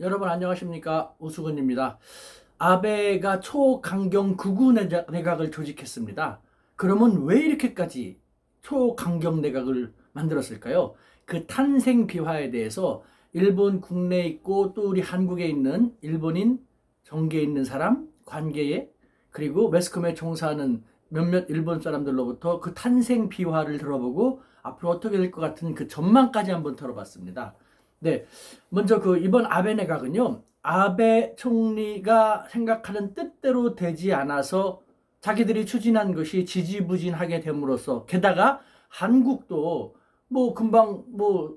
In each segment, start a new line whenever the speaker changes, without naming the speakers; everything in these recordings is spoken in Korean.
여러분 안녕하십니까 우수근입니다. 아베가 초강경 구구 내각을 조직했습니다. 그러면 왜 이렇게까지 초강경 내각을 만들었을까요? 그 탄생 비화에 대해서 일본 국내에 있고 또 우리 한국에 있는 일본인 정계에 있는 사람 관계에 그리고 매스컴에 종사하는 몇몇 일본 사람들로부터 그 탄생 비화를 들어보고 앞으로 어떻게 될 것 같은 그 전망까지 한번 들어봤습니다. 네, 먼저 그 이번 아베 내각은요, 아베 총리가 생각하는 뜻대로 되지 않아서 자기들이 추진한 것이 지지부진하게 됨으로써 게다가 한국도 뭐 금방 뭐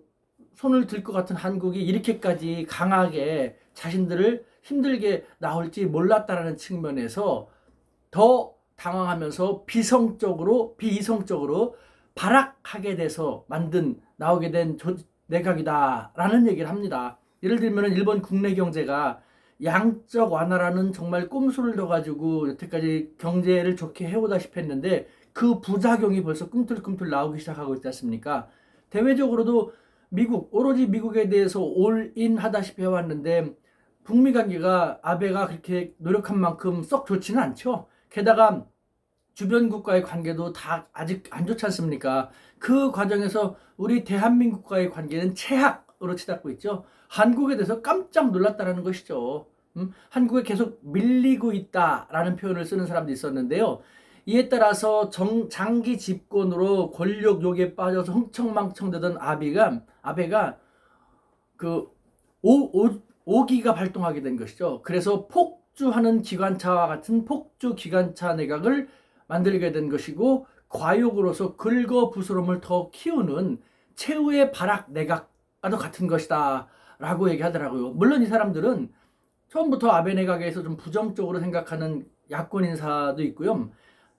손을 들 것 같은 한국이 이렇게까지 강하게 자신들을 힘들게 나올지 몰랐다라는 측면에서 더 당황하면서 비성적으로 비이성적으로 발악하게 돼서 만든 나오게 된 조- 내각이다라는 얘기를 합니다. 예를 들면 일본 국내 경제가 양적 완화라는 정말 꼼수를 둬가지고 여태까지 경제를 좋게 해오다시피 했는데 그 부작용이 벌써 꿈틀꿈틀 나오기 시작하고 있지 않습니까? 대외적으로도 미국, 오로지 미국에 대해서 올인 하다시피 해왔는데 북미 관계가 아베가 그렇게 노력한 만큼 썩 좋지는 않죠. 게다가 주변 국가의 관계도 다 아직 안 좋지 않습니까? 그 과정에서 우리 대한민국과의 관계는 최악으로 치닫고 있죠. 한국에 대해서 깜짝 놀랐다는 것이죠. 음? 한국에 계속 밀리고 있다라는 표현을 쓰는 사람도 있었는데요. 이에 따라서 정, 장기 집권으로 권력 욕에 빠져서 흥청망청되던 아비가 아베가 그 오, 오, 오기가 발동하게 된 것이죠. 그래서 폭주하는 기관차와 같은 폭주 기관차 내각을 만들게 된 것이고 과욕으로서 긁어 부스럼을 더 키우는 최후의 발악 내각과도 같은 것이다 라고 얘기하더라고요. 물론 이 사람들은 처음부터 아베 내각에서 좀 부정적으로 생각하는 야권 인사도 있고요.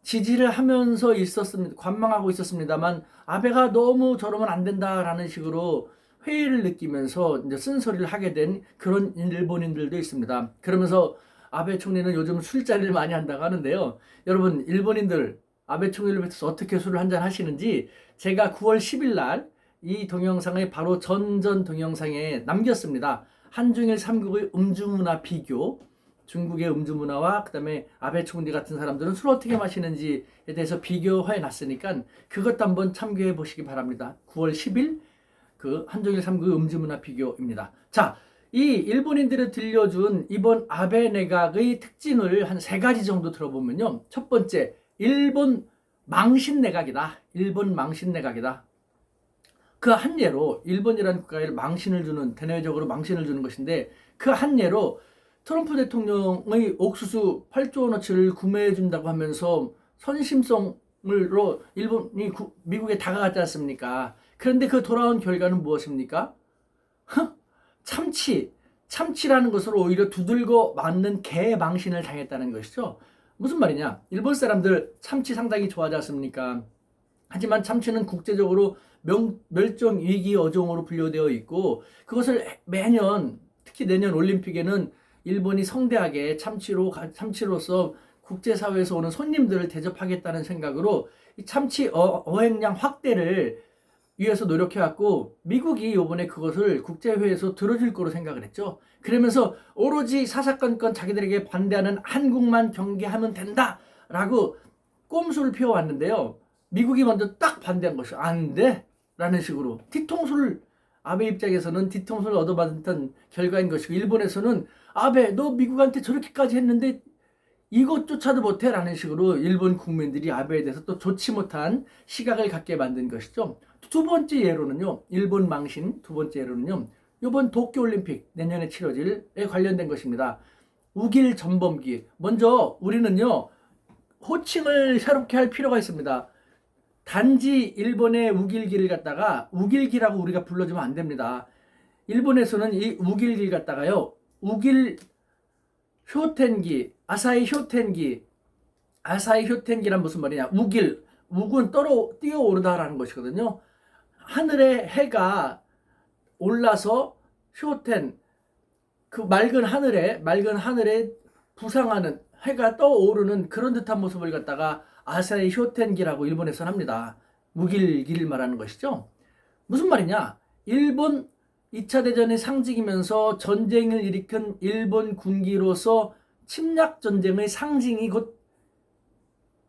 지지를 하면서 있었습니다. 관망하고 있었습니다만 아베가 너무 저러면 안 된다라는 식으로 회의를 느끼면서 이제 쓴소리를 하게 된 그런 일본인들도 있습니다. 그러면서 아베 총리는 요즘 술자리를 많이 한다고 하는데요. 여러분 일본인들 아베 총리를 뵈서 어떻게 술을 한잔 하시는지 제가 9월 10일 날 이 동영상의 바로 전전 동영상에 남겼습니다. 한중일 삼국의 음주 문화 비교, 중국의 음주 문화와 그다음에 아베 총리 같은 사람들은 술 어떻게 마시는지에 대해서 비교해 놨으니까 그것도 한번 참고해 보시기 바랍니다. 9월 10일 그 한중일 삼국의 음주 문화 비교입니다. 자, 이 일본인들이 들려준 이번 아베 내각의 특징을 한 세 가지 정도 들어보면요. 첫 번째, 일본 망신 내각이다. 일본 망신 내각이다. 그 한 예로 일본이라는 국가에 망신을 주는 대내적으로 망신을 주는 것인데 그 한 예로 트럼프 대통령의 옥수수 8조 원어치를 구매해 준다고 하면서 선심성으로 일본이 구- 미국에 다가갔지 않습니까? 그런데 그 돌아온 결과는 무엇입니까? 흥, 참치, 참치라는 것으로 오히려 두들겨 맞는 개망신을 당했다는 것이죠. 무슨 말이냐? 일본 사람들 참치 상당히 좋아하지 않습니까? 하지만 참치는 국제적으로 명, 멸종 위기 어종으로 분류되어 있고 그것을 매년 특히 내년 올림픽에는 일본이 성대하게 참치로 가- 참치로서 국제사회에서 오는 손님들을 대접하겠다는 생각으로 이 참치 어, 어획량 확대를 위해서 노력해왔고 미국이 이번에 그것을 국제회에서 들어줄 거로 생각을 했죠. 그러면서 오로지 사사건건 자기들에게 반대하는 한국만 경계하면 된다라고 꼼수를 피워왔는데요. 미국이 먼저 딱 반대한 것이 안 돼! 라는 식으로 뒤통수를 아베 입장에서는 뒤통수를 얻어받은 결과인 것이고 일본에서는 아베 너 미국한테 저렇게까지 했는데 이것조차도 못해 라는 식으로 일본 국민들이 아베에 대해서 또 좋지 못한 시각을 갖게 만든 것이죠. 두 번째 예로는요. 일본 망신 두 번째 예로는요. 이번 도쿄올림픽 내년에 치러질에 관련된 것입니다. 우길 전범기. 먼저 우리는요. 호칭을 새롭게 할 필요가 있습니다. 단지 일본의 우길기를 갖다가 우길기라고 우리가 불러주면 안 됩니다. 일본에서는 이 우길기를 갖다가요. 우길 효텐기, 아사히 효텐기, 아사히 효텐기란 무슨 말이냐? 우길, 우군 떨어 뛰어오르다라는 것이거든요. 하늘에 해가 올라서 효텐 그 맑은 하늘에 맑은 하늘에 부상하는 해가 떠오르는 그런 듯한 모습을 갖다가 아사히 효텐기라고 일본에서는 합니다. 무길기를 말하는 것이죠. 무슨 말이냐? 일본 2차 대전의 상징이면서 전쟁을 일으킨 일본 군기로서 침략 전쟁의 상징이 곧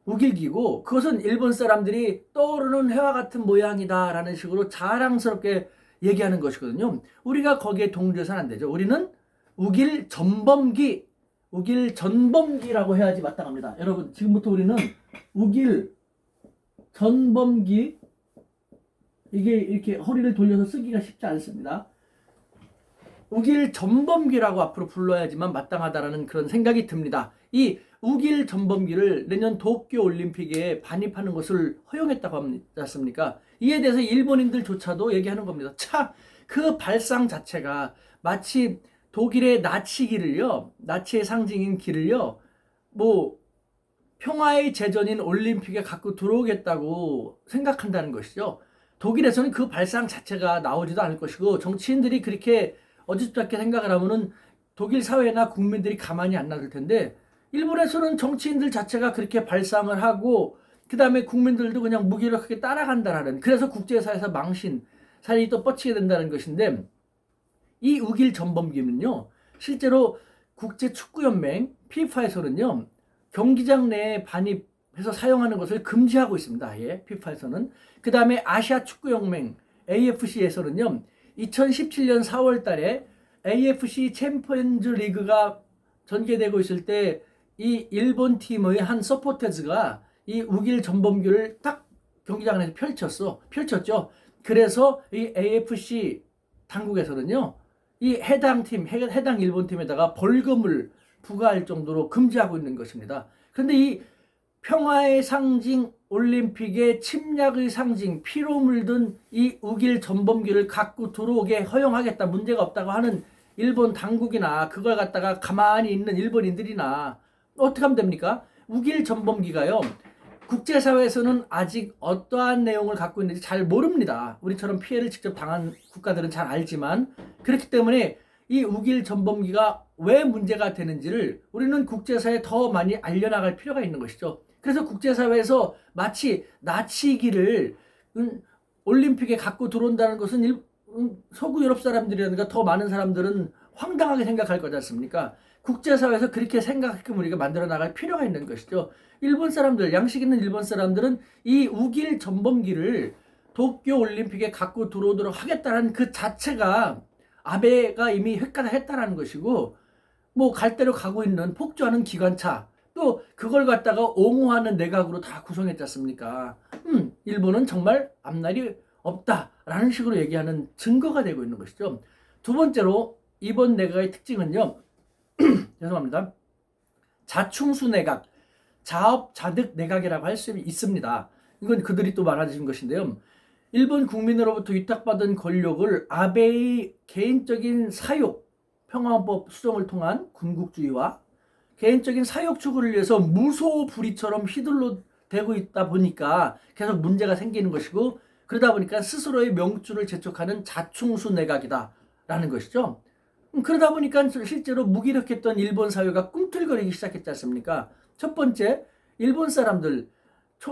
우길기고 그것은 일본 사람들이 떠오르는 해와 같은 모양이다라는 식으로 자랑스럽게 얘기하는 것이거든요. 우리가 거기에 동조해서는 안 되죠. 우리는 우길 전범기, 우길 전범기라고 해야지 마땅합니다. 여러분 지금부터 우리는 우길 전범기 이게 이렇게 허리를 돌려서 쓰기가 쉽지 않습니다. 우길 전범기라고 앞으로 불러야지만 마땅하다라는 그런 생각이 듭니다. 이 우길 전범기를 내년 도쿄 올림픽에 반입하는 것을 허용했다고 합니다. 않습니까? 이에 대해서 일본인들조차도 얘기하는 겁니다. 차, 그 발상 자체가 마치 독일의 나치 길을요, 나치의 상징인 길을요, 뭐, 평화의 제전인 올림픽에 갖고 들어오겠다고 생각한다는 것이죠. 독일에서는 그 발상 자체가 나오지도 않을 것이고, 정치인들이 그렇게 어짓잡게 생각을 하면은 독일 사회나 국민들이 가만히 안 놔둘 텐데, 일본에서는 정치인들 자체가 그렇게 발상을 하고 그 다음에 국민들도 그냥 무기력하게 따라간다라는 그래서 국제사에서 망신 살이 또 뻗치게 된다는 것인데 이 우길 전범기는요 실제로 국제축구연맹 피파에서는요 경기장 내에 반입해서 사용하는 것을 금지하고 있습니다. 아예 피파에서는 그 다음에 아시아 축구연맹 AFC에서는요 2017년 4월달에 AFC 챔피언즈 리그가 전개되고 있을 때 이 일본 팀의 한 서포터즈가 이 우길 전범기를 딱 경기장 안에서 펼쳤어. 펼쳤죠. 그래서 이 AFC 당국에서는요. 이 해당 팀, 해당 일본 팀에다가 벌금을 부과할 정도로 금지하고 있는 것입니다. 그런데 이 평화의 상징 올림픽의 침략의 상징 피로 물든 이 우길 전범기를 갖고 들어오게 허용하겠다 문제가 없다고 하는 일본 당국이나 그걸 갖다가 가만히 있는 일본인들이나 어떻게 하면 됩니까? 우길 전범기가요. 국제사회에서는 아직 어떠한 내용을 갖고 있는지 잘 모릅니다. 우리처럼 피해를 직접 당한 국가들은 잘 알지만 그렇기 때문에 이 우길 전범기가 왜 문제가 되는지를 우리는 국제사회에 더 많이 알려나갈 필요가 있는 것이죠. 그래서 국제사회에서 마치 나치기를 음, 올림픽에 갖고 들어온다는 것은 일, 음, 서구 유럽 사람들이라든가 더 많은 사람들은 황당하게 생각할 거지 않습니까? 국제사회에서 그렇게 생각하게끔 우리가 만들어 나갈 필요가 있는 것이죠. 일본 사람들, 양식 있는 일본 사람들은 이 우길 전범기를 도쿄 올림픽에 갖고 들어오도록 하겠다는 그 자체가 아베가 이미 획가했다라는 것이고 뭐 갈 대로 가고 있는 폭주하는 기관차 또 그걸 갖다가 옹호하는 내각으로 다 구성했지 않습니까? 음, 일본은 정말 앞날이 없다라는 식으로 얘기하는 증거가 되고 있는 것이죠. 두 번째로 이번 내각의 특징은요. 죄송합니다. 자충수 내각, 자업 자득 내각이라고 할 수 있습니다. 이건 그들이 또 말하신 것인데요. 일본 국민으로부터 위탁받은 권력을 아베의 개인적인 사욕, 평화헌법 수정을 통한 군국주의와 개인적인 사욕 추구를 위해서 무소불위처럼 휘둘러 대고 있다 보니까 계속 문제가 생기는 것이고 그러다 보니까 스스로의 명주를 재촉하는 자충수 내각이다라는 것이죠. 음, 그러다 보니까 실제로 무기력했던 일본 사회가 꿈틀거리기 시작했지 않습니까? 첫 번째, 일본 사람들,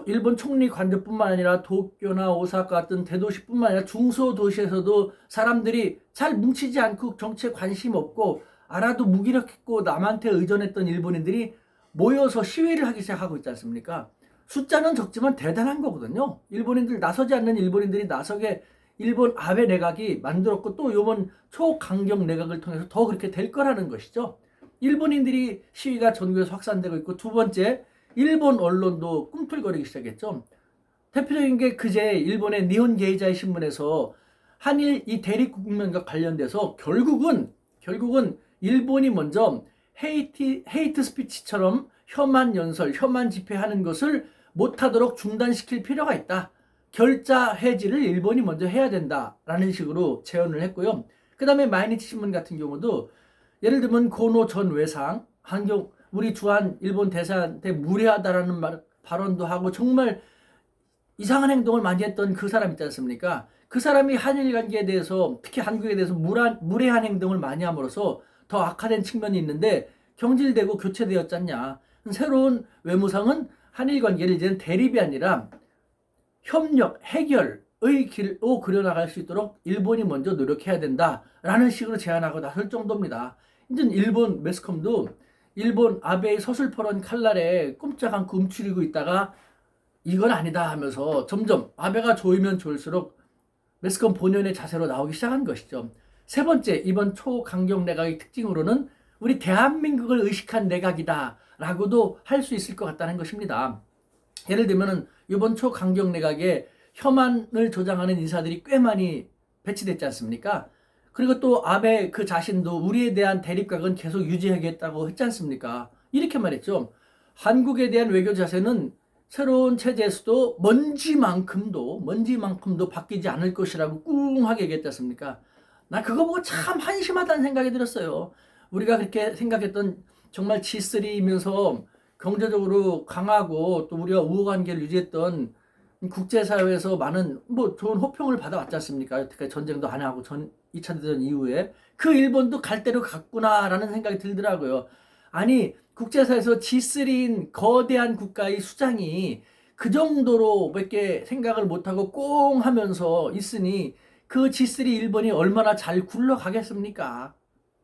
일본 총리 관저뿐만 아니라 도쿄나 오사카 같은 대도시뿐만 아니라 중소도시에서도 사람들이 잘 뭉치지 않고 정치에 관심 없고 알아도 무기력했고 남한테 의존했던 일본인들이 모여서 시위를 하기 시작하고 있지 않습니까? 숫자는 적지만 대단한 거거든요. 일본인들 나서지 않는 일본인들이 나서게 일본 아베 내각이 만들었고 또 요번 초강경 내각을 통해서 더 그렇게 될 거라는 것이죠. 일본인들이 시위가 전국에서 확산되고 있고 두 번째 일본 언론도 꿈틀거리기 시작했죠. 대표적인 게 그제 일본의 니혼 게이자의 신문에서 한일 이 대립 국면과 관련돼서 결국은 결국은 일본이 먼저 헤이트 헤이트 스피치처럼 혐한 연설, 혐한 집회하는 것을 못하도록 중단시킬 필요가 있다. 결자 해지를 일본이 먼저 해야 된다라는 식으로 제언을 했고요. 그 다음에 마이니치 신문 같은 경우도 예를 들면 고노 전 외상 한경 우리 주한 일본 대사한테 무례하다라는 말, 발언도 하고 정말 이상한 행동을 많이 했던 그 사람 있지 않습니까? 그 사람이 한일 관계에 대해서 특히 한국에 대해서 무란, 무례한 행동을 많이 함으로써 더 악화된 측면이 있는데 경질되고 교체되었지 않냐. 새로운 외무상은 한일 관계를 이제는 대립이 아니라 협력, 해결, 길로 그려나갈 수 있도록 일본이 먼저 노력해야 된다라는 식으로 제안하고 나설 정도입니다. 이제 일본 매스컴도 일본 아베의 서슬퍼런 칼날에 꼼짝 않고 움츠리고 있다가 이건 아니다 하면서 점점 아베가 조이면 조일수록 매스컴 본연의 자세로 나오기 시작한 것이죠. 세 번째, 이번 초강경 내각의 특징으로는 우리 대한민국을 의식한 내각이다라고도 할 수 있을 것 같다는 것입니다. 예를 들면은 이번 초강경 내각에 혐한을 조장하는 인사들이 꽤 많이 배치됐지 않습니까? 그리고 또 아베 그 자신도 우리에 대한 대립각은 계속 유지하겠다고 했지 않습니까? 이렇게 말했죠. 한국에 대한 외교 자세는 새로운 체제에서도 먼지만큼도 먼지만큼도 바뀌지 않을 것이라고 꿍하게 얘기했지 않습니까? 나 그거 보고 참 한심하다는 생각이 들었어요. 우리가 그렇게 생각했던 정말 G3이면서 경제적으로 강하고 또 우리가 우호관계를 유지했던 국제사회에서 많은 뭐 좋은 호평을 받아왔지 않습니까? 여태까지 전쟁도 안 하고 전 2차 대전 이후에 그 일본도 갈 대로 갔구나라는 생각이 들더라고요. 아니 국제사회에서 G3인 거대한 국가의 수장이 그 정도로밖에 생각을 못하고 꽁 하면서 있으니 그 G3 일본이 얼마나 잘 굴러가겠습니까?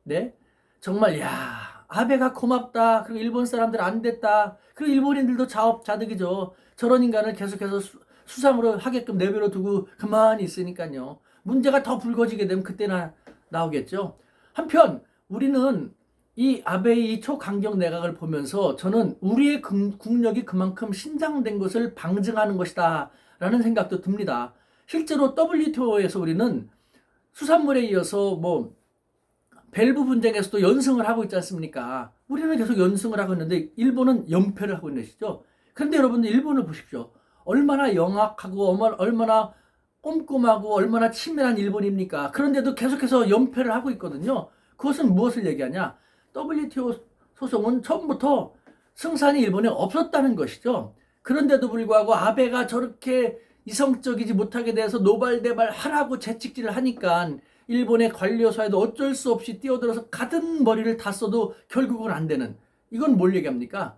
네? 정말 야 아베가 고맙다. 그리고 일본 사람들 안 됐다. 그리고 일본인들도 자업자득이죠. 저런 인간을 계속해서 수, 수상으로 하게끔 내버려 두고 가만히 있으니까요. 문제가 더 불거지게 되면 그때나 나오겠죠. 한편 우리는 이 아베의 이 초강경 내각을 보면서 저는 우리의 국- 국력이 그만큼 신장된 것을 방증하는 것이다 라는 생각도 듭니다. 실제로 WTO에서 우리는 수산물에 이어서 뭐 밸브 분쟁에서도 연승을 하고 있지 않습니까? 우리는 계속 연승을 하고 있는데 일본은 연패를 하고 있는 것이죠. 그런데 여러분들 일본을 보십시오. 얼마나 영악하고 얼마- 얼마나 꼼꼼하고 얼마나 치밀한 일본입니까? 그런데도 계속해서 연패를 하고 있거든요. 그것은 무엇을 얘기하냐? WTO 소송은 처음부터 승산이 일본에 없었다는 것이죠. 그런데도 불구하고 아베가 저렇게 이성적이지 못하게 돼서 노발대발 하라고 채찍질을 하니까 일본의 관료사에도 어쩔 수 없이 뛰어들어서 가든 머리를 다 써도 결국은 안 되는 이건 뭘 얘기합니까?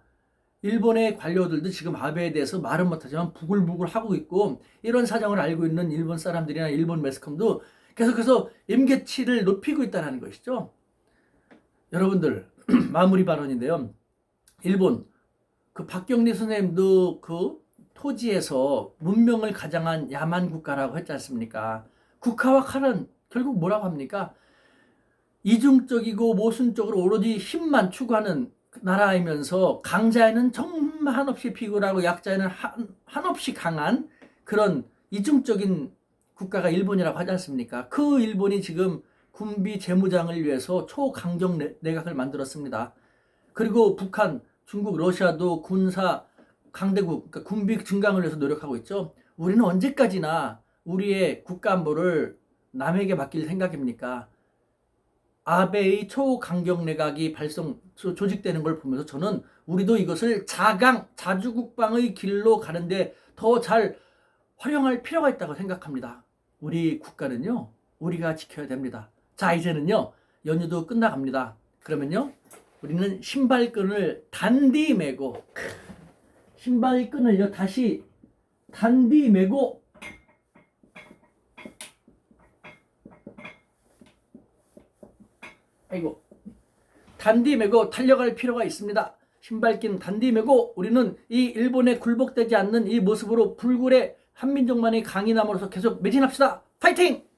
일본의 관료들도 지금 아베에 대해서 말은 못하지만 부글부글 하고 있고 이런 사정을 알고 있는 일본 사람들이나 일본 매스컴도 계속해서 임계치를 높이고 있다는 것이죠. 여러분들 마무리 발언인데요. 일본 그 박경리 선생님도 그 토지에서 문명을 가장한 야만 국가라고 했지 않습니까? 국가와 칼은 결국 뭐라고 합니까? 이중적이고 모순적으로 오로지 힘만 추구하는 나라이면서 강자에는 정말 한없이 비굴하고 약자에는 한, 한없이 강한 그런 이중적인 국가가 일본이라고 하지 않습니까? 그 일본이 지금 군비 재무장을 위해서 초강경 내- 내각을 만들었습니다. 그리고 북한, 중국, 러시아도 군사 강대국, 그러니까 군비 증강을 위해서 노력하고 있죠. 우리는 언제까지나 우리의 국가 안보를 남에게 맡길 생각입니까? 아베의 초강경 내각이 조- 조직되는 걸 보면서 저는 우리도 이것을 자강 자주 국방의 길로 가는데 더 잘 활용할 필요가 있다고 생각합니다. 우리 국가는요 우리가 지켜야 됩니다. 자 이제는요 연휴도 끝나갑니다. 그러면요 우리는 신발끈을 단디 매고 신발끈을요 다시 단디 매고 아이고 단디 메고 달려갈 필요가 있습니다. 신발끈 단디 메고 우리는 이 일본에 굴복되지 않는 이 모습으로 불굴의 한민족만의 강인함으로서 계속 매진합시다. 파이팅!